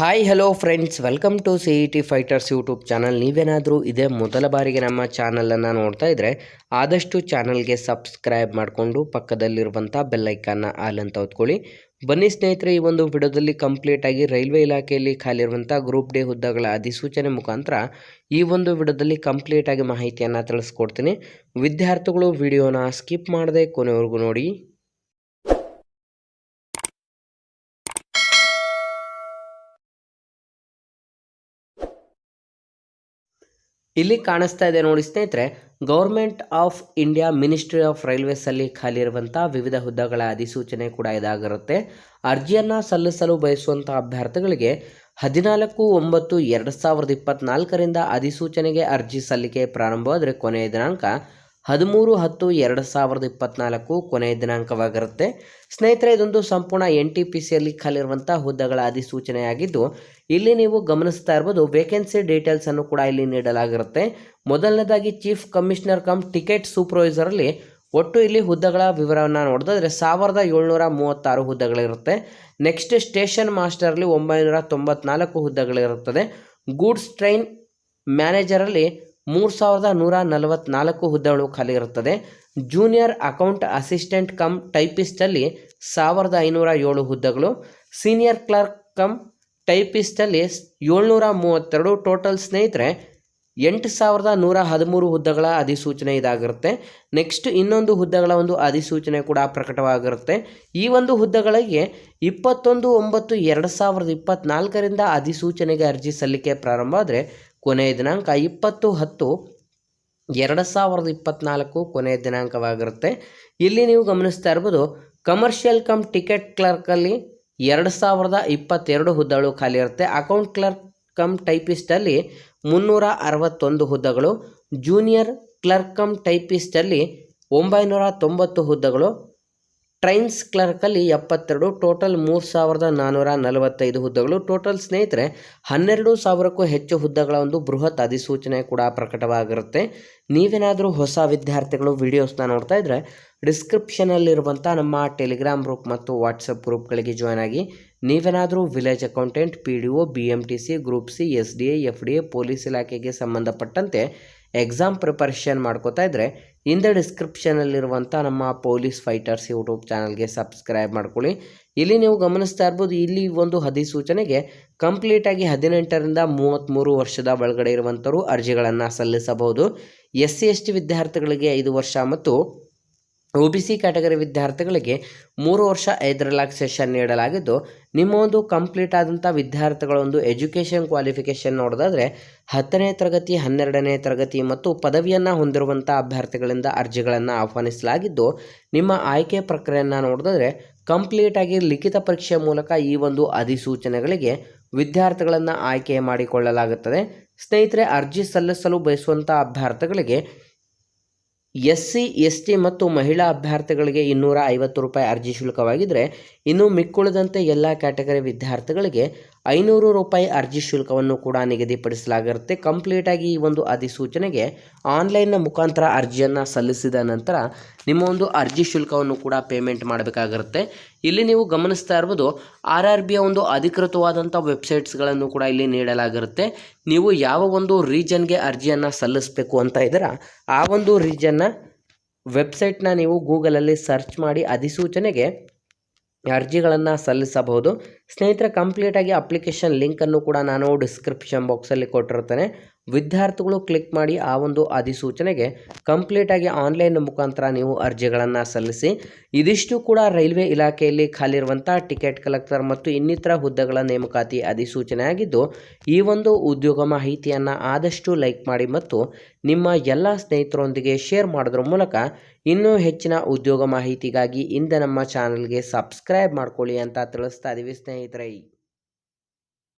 Hi hello friends welcome to C E T fighters YouTube channel ನೀವೇನಾದರೂ ಇದೇ ಮೊದಲ ಬಾರಿಗೆ ನಮ್ಮ ಚಾನಲನ್ನು ನೋಡ್ತಾ ಇದ್ದರೆ ಆದಷ್ಟು ಚಾನಲ್ಗೆ ಸಬ್ಸ್ಕ್ರೈಬ್ ಮಾಡಿಕೊಂಡು ಪಕ್ಕದಲ್ಲಿರುವಂಥ ಬೆಲ್ಲೈಕನ್ನ ಆಲ್ ಅಂತ ಹೊತ್ಕೊಳ್ಳಿ. ಬನ್ನಿ ಸ್ನೇಹಿತರೆ, ಈ ಒಂದು ವಿಡಿಯೋದಲ್ಲಿ ಕಂಪ್ಲೀಟ್ ಆಗಿ ರೈಲ್ವೆ ಇಲಾಖೆಯಲ್ಲಿ ಖಾಲಿರುವಂಥ ಗ್ರೂಪ್ ಡಿ ಹುದ್ದೆಗಳ ಅಧಿಸೂಚನೆ ಮುಖಾಂತರ ಈ ಒಂದು ವಿಡಿಯೋದಲ್ಲಿ ಕಂಪ್ಲೀಟ್ ಆಗಿ ಮಾಹಿತಿಯನ್ನು ತಿಳಿಸ್ಕೊಡ್ತೀನಿ. ವಿದ್ಯಾರ್ಥಿಗಳು ವಿಡಿಯೋನ ಸ್ಕಿಪ್ ಮಾಡದೆ ಕೊನೆವರೆಗೂ ನೋಡಿ. ಇಲ್ಲಿ ಕಾಣಿಸ್ತಾ ಇದೆ ನೋಡಿ ಸ್ನೇಹಿತರೆ government of India ministry of railways ಅಲ್ಲಿ ಖಾಲಿ ಇರುವಂಥ ವಿವಿಧ ಹುದ್ದೆಗಳ ಅಧಿಸೂಚನೆ ಕೂಡ ಇದಾಗಿರುತ್ತೆ. ಅರ್ಜಿಯನ್ನು ಸಲ್ಲಿಸಲು ಬಯಸುವಂಥ ಅಭ್ಯರ್ಥಿಗಳಿಗೆ ಹದಿನಾಲ್ಕು ಒಂಬತ್ತು ಎರಡು ಸಾವಿರದ ಇಪ್ಪತ್ತ್ನಾಲ್ಕರಿಂದ ಅಧಿಸೂಚನೆಗೆ ಅರ್ಜಿ ಸಲ್ಲಿಕೆ ಪ್ರಾರಂಭವಾದರೆ ಕೊನೆಯ ದಿನಾಂಕ ಹದಿಮೂರು ಹತ್ತು ಎರಡು ಸಾವಿರದ ಇಪ್ಪತ್ನಾಲ್ಕು ಕೊನೆಯ ದಿನಾಂಕವಾಗಿರುತ್ತೆ. ಸ್ನೇಹಿತರೆ, ಇದೊಂದು ಸಂಪೂರ್ಣ ಎನ್ ಟಿ ಪಿ ಸಿಯಲ್ಲಿ ಖಾಲಿರುವಂಥ ಹುದ್ದೆಗಳ ಅಧಿಸೂಚನೆಯಾಗಿದ್ದು, ಇಲ್ಲಿ ನೀವು ಗಮನಿಸ್ತಾ ಇರ್ಬೋದು ವೇಕೆನ್ಸಿ ಡೀಟೇಲ್ಸನ್ನು ಕೂಡ ಇಲ್ಲಿ ನೀಡಲಾಗಿರುತ್ತೆ. ಮೊದಲನೇದಾಗಿ ಚೀಫ್ ಕಮಿಷನರ್ ಕಮ್ ಟಿಕೆಟ್ ಸೂಪರ್ವೈಸರಲ್ಲಿ ಒಟ್ಟು ಇಲ್ಲಿ ಹುದ್ದೆಗಳ ವಿವರವನ್ನು ನೋಡಿದ್ರೆ ಸಾವಿರದ ಏಳ್ನೂರ ಮೂವತ್ತಾರು ಹುದ್ದೆಗಳಿರುತ್ತೆ. ನೆಕ್ಸ್ಟ್ ಸ್ಟೇಷನ್ ಮಾಸ್ಟರಲ್ಲಿ ಒಂಬೈನೂರ ತೊಂಬತ್ನಾಲ್ಕು ಹುದ್ದೆಗಳಿರುತ್ತದೆ. ಗೂಡ್ಸ್ ಟ್ರೈನ್ ಮ್ಯಾನೇಜರಲ್ಲಿ ಮೂರು ಸಾವಿರದ ನೂರ ನಲವತ್ನಾಲ್ಕು ಹುದ್ದೆಗಳು ಖಾಲಿ ಇರುತ್ತದೆ ಜೂನಿಯರ್ ಅಕೌಂಟ್ ಅಸಿಸ್ಟೆಂಟ್ ಕಮ್ ಟೈಪಿಸ್ಟಲ್ಲಿ ಸಾವಿರದ ಐನೂರ ಏಳು ಹುದ್ದೆಗಳು. ಸೀನಿಯರ್ ಕ್ಲರ್ಕ್ ಕಮ್ ಟೈಪಿಸ್ಟಲ್ಲಿ ಏಳ್ನೂರ ಮೂವತ್ತೆರಡು ಟೋಟಲ್ ಸ್ನೇಹಿತರೆ, ಎಂಟು ಸಾವಿರದ ನೂರ ಹದಿಮೂರು ಹುದ್ದೆಗಳ ಅಧಿಸೂಚನೆ ಇದಾಗಿರುತ್ತೆ. ನೆಕ್ಸ್ಟ್ ಇನ್ನೊಂದು ಹುದ್ದೆಗಳ ಒಂದು ಅಧಿಸೂಚನೆ ಕೂಡ ಪ್ರಕಟವಾಗಿರುತ್ತೆ. ಈ ಒಂದು ಹುದ್ದೆಗಳಿಗೆ ಇಪ್ಪತ್ತೊಂದು ಒಂಬತ್ತು ಎರಡು ಸಾವಿರದ ಇಪ್ಪತ್ತ್ನಾಲ್ಕರಿಂದ ಅಧಿಸೂಚನೆಗೆ ಅರ್ಜಿ ಸಲ್ಲಿಕೆ ಪ್ರಾರಂಭ ಆದರೆ ಕೊನೆಯ ದಿನಾಂಕ ಇಪ್ಪತ್ತು ಹತ್ತು ಎರಡು ಸಾವಿರದ ಇಪ್ಪತ್ತ್ನಾಲ್ಕು ಕೊನೆಯ ದಿನಾಂಕವಾಗಿರುತ್ತೆ. ಇಲ್ಲಿ ನೀವು ಗಮನಿಸ್ತಾ ಇರ್ಬೋದು ಕಮರ್ಷಿಯಲ್ ಕಮ್ ಟಿಕೆಟ್ ಕ್ಲರ್ಕಲ್ಲಿ ಎರಡು ಸಾವಿರದ ಇಪ್ಪತ್ತೆರಡು ಹುದ್ದೆಗಳು ಖಾಲಿ ಇರುತ್ತೆ. ಅಕೌಂಟ್ ಕ್ಲರ್ಕ್ ಕಮ್ ಟೈಪಿಸ್ಟಲ್ಲಿ ಮುನ್ನೂರ ಅರವತ್ತೊಂದು ಹುದ್ದೆಗಳು ಜೂನಿಯರ್ ಕ್ಲರ್ಕ್ ಕಮ್ ಟೈಪಿಸ್ಟಲ್ಲಿ ಒಂಬೈನೂರ ತೊಂಬತ್ತು ಹುದ್ದೆಗಳು ಟ್ರೈನ್ಸ್ ಕ್ಲರ್ಕಲ್ಲಿ ಎಪ್ಪತ್ತೆರಡು, ಟೋಟಲ್ ಮೂರು ಸಾವಿರದ ನಾನ್ನೂರ ನಲವತ್ತೈದು ಹುದ್ದೆಗಳು. ಟೋಟಲ್ ಸ್ನೇಹಿತರೆ, ಹನ್ನೆರಡು ಸಾವಿರಕ್ಕೂ ಹೆಚ್ಚು ಹುದ್ದೆಗಳ ಒಂದು ಬೃಹತ್ ಅಧಿಸೂಚನೆ ಕೂಡ ಪ್ರಕಟವಾಗಿರುತ್ತೆ. ನೀವೇನಾದರೂ ಹೊಸ ವಿದ್ಯಾರ್ಥಿಗಳು ವಿಡಿಯೋಸ್ನ ನೋಡ್ತಾ ಇದ್ದರೆ ಡಿಸ್ಕ್ರಿಪ್ಷನಲ್ಲಿರುವಂಥ ನಮ್ಮ ಟೆಲಿಗ್ರಾಮ್ ಗ್ರೂಪ್ ಮತ್ತು ವಾಟ್ಸಪ್ ಗ್ರೂಪ್ಗಳಿಗೆ ಜಾಯ್ನ್ ಆಗಿ, ನೀವೇನಾದರೂ village accountant, P D O, B M T C, group C, S D A, F D A, police ಇಲಾಖೆಗೆ ಸಂಬಂಧಪಟ್ಟಂತೆ ಎಕ್ಸಾಮ್ ಪ್ರಿಪರೇಷನ್ ಮಾಡ್ಕೋತಾ ಇದ್ದರೆ ಹಿಂದೆ ಡಿಸ್ಕ್ರಿಪ್ಷನಲ್ಲಿರುವಂಥ ನಮ್ಮ ಪೊಲೀಸ್ ಫೈಟರ್ಸ್ ಯೂಟ್ಯೂಬ್ ಚಾನಲ್ಗೆ ಸಬ್ಸ್ಕ್ರೈಬ್ ಮಾಡ್ಕೊಳ್ಳಿ. ಇಲ್ಲಿ ನೀವು ಗಮನಿಸ್ತಾ ಇರ್ಬೋದು, ಇಲ್ಲಿ ಒಂದು ಅಧಿಸೂಚನೆಗೆ ಕಂಪ್ಲೀಟಾಗಿ ಹದಿನೆಂಟರಿಂದ ಮೂವತ್ತ್ಮೂರು ವರ್ಷದ ಒಳಗಡೆ ಇರುವಂಥವರು ಅರ್ಜಿಗಳನ್ನು ಸಲ್ಲಿಸಬಹುದು. ಎಸ್ ಸಿ ಎಸ್ ಟಿ ವಿದ್ಯಾರ್ಥಿಗಳಿಗೆ ಐದು ವರ್ಷ ಮತ್ತು ಒ ಬಿ ಸಿ ಕ್ಯಾಟಗರಿ ವಿದ್ಯಾರ್ಥಿಗಳಿಗೆ ಮೂರು ವರ್ಷ ಐದು ರಿಲ್ಯಾಕ್ಸೇಷನ್ ನೀಡಲಾಗಿದ್ದು ನಿಮ್ಮ ಒಂದು ಕಂಪ್ಲೀಟ್ ಆದಂಥ ವಿದ್ಯಾರ್ಥಿಗಳ ಒಂದು ಎಜುಕೇಷನ್ ಕ್ವಾಲಿಫಿಕೇಷನ್ ನೋಡೋದಾದರೆ ಹತ್ತನೇ ತರಗತಿ, ಹನ್ನೆರಡನೇ ತರಗತಿ ಮತ್ತು ಪದವಿಯನ್ನು ಹೊಂದಿರುವಂಥ ಅಭ್ಯರ್ಥಿಗಳಿಂದ ಅರ್ಜಿಗಳನ್ನು ಆಹ್ವಾನಿಸಲಾಗಿದ್ದು, ನಿಮ್ಮ ಆಯ್ಕೆ ಪ್ರಕ್ರಿಯೆಯನ್ನು ನೋಡೋದಾದರೆ ಕಂಪ್ಲೀಟಾಗಿ ಲಿಖಿತ ಪರೀಕ್ಷೆ ಮೂಲಕ ಈ ಒಂದು ಅಧಿಸೂಚನೆಗಳಿಗೆ ವಿದ್ಯಾರ್ಥಿಗಳನ್ನು ಆಯ್ಕೆ ಮಾಡಿಕೊಳ್ಳಲಾಗುತ್ತದೆ. ಸ್ನೇಹಿತರೆ, ಅರ್ಜಿ ಸಲ್ಲಿಸಲು ಬಯಸುವಂಥ ಅಭ್ಯರ್ಥಿಗಳಿಗೆ ಎಸ್ ಸಿ ಎಸ್ ಟಿ ಮತ್ತು ಮಹಿಳಾ ಅಭ್ಯರ್ಥಿಗಳಿಗೆ ಇನ್ನೂರ ಐವತ್ತು ರೂಪಾಯಿ ಅರ್ಜಿ ಶುಲ್ಕವಾಗಿದ್ದರೆ ಇನ್ನು ಮಿಕ್ಕುಳಿದಂತೆ ಎಲ್ಲ ಕ್ಯಾಟಗರಿ ವಿದ್ಯಾರ್ಥಿಗಳಿಗೆ ಐನೂರು ರೂಪಾಯಿ ಅರ್ಜಿ ಶುಲ್ಕವನ್ನು ಕೂಡ ನಿಗದಿಪಡಿಸಲಾಗಿರುತ್ತೆ. ಕಂಪ್ಲೀಟಾಗಿ ಈ ಒಂದು ಅಧಿಸೂಚನೆಗೆ ಆನ್ಲೈನ್ನ ಮುಖಾಂತರ ಅರ್ಜಿಯನ್ನು ಸಲ್ಲಿಸಿದ ನಂತರ ನಿಮ್ಮ ಒಂದು ಅರ್ಜಿ ಶುಲ್ಕವನ್ನು ಕೂಡ ಪೇಮೆಂಟ್ ಮಾಡಬೇಕಾಗಿರುತ್ತೆ. ಇಲ್ಲಿ ನೀವು ಗಮನಿಸ್ತಾ ಇರ್ಬೋದು, ಆರ್ ಆರ್ ಬಿಯ ಒಂದು ಅಧಿಕೃತವಾದಂಥ ವೆಬ್ಸೈಟ್ಸ್ಗಳನ್ನು ಕೂಡ ಇಲ್ಲಿ ನೀಡಲಾಗಿರುತ್ತೆ. ನೀವು ಯಾವ ಒಂದು ರೀಜನ್ಗೆ ಅರ್ಜಿಯನ್ನು ಸಲ್ಲಿಸಬೇಕು ಅಂತ ಇದ್ದೀರಾ, ಆ ಒಂದು ರೀಜನ್ನ ವೆಬ್ಸೈಟ್ನ ನೀವು ಗೂಗಲಲ್ಲಿ ಸರ್ಚ್ ಮಾಡಿ ಅಧಿಸೂಚನೆಗೆ ಅರ್ಜಿಗಳನ್ನು ಸಲ್ಲಿಸಬಹುದು. ಸ್ನೇಹಿತರೆ ಕಂಪ್ಲೀಟಾಗಿ ಅಪ್ಲಿಕೇಶನ್ ಲಿಂಕನ್ನು ಕೂಡ ನಾನು ಡಿಸ್ಕ್ರಿಪ್ಷನ್ ಬಾಕ್ಸಲ್ಲಿ ಕೊಟ್ಟಿರ್ತೇನೆ ವಿದ್ಯಾರ್ಥಿಗಳು ಕ್ಲಿಕ್ ಮಾಡಿ ಆ ಒಂದು ಅಧಿಸೂಚನೆಗೆ ಕಂಪ್ಲೀಟಾಗಿ ಆನ್ಲೈನ್ ಮುಖಾಂತರ ನೀವು ಅರ್ಜಿಗಳನ್ನು ಸಲ್ಲಿಸಿ, ಇದಿಷ್ಟು ಕೂಡ ರೈಲ್ವೆ ಇಲಾಖೆಯಲ್ಲಿ ಖಾಲಿರುವಂಥ ಟಿಕೆಟ್ ಕಲೆಕ್ಟರ್ ಮತ್ತು ಇನ್ನಿತರ ಹುದ್ದೆಗಳ ನೇಮಕಾತಿ ಅಧಿಸೂಚನೆ ಆಗಿದ್ದು, ಈ ಒಂದು ಉದ್ಯೋಗ ಮಾಹಿತಿಯನ್ನು ಆದಷ್ಟು ಲೈಕ್ ಮಾಡಿ ಮತ್ತು ನಿಮ್ಮ ಎಲ್ಲ ಸ್ನೇಹಿತರೊಂದಿಗೆ ಶೇರ್ ಮಾಡೋದ್ರ ಮೂಲಕ ಇನ್ನೂ ಹೆಚ್ಚಿನ ಉದ್ಯೋಗ ಮಾಹಿತಿಗಾಗಿ ಇಂದ ನಮ್ಮ ಚಾನಲ್ಗೆ ಸಬ್ಸ್ಕ್ರೈಬ್ ಮಾಡ್ಕೊಳ್ಳಿ ಅಂತ ತಿಳಿಸ್ತಾ ಇದ್ದೀವಿ ಸ್ನೇಹಿತರೆ.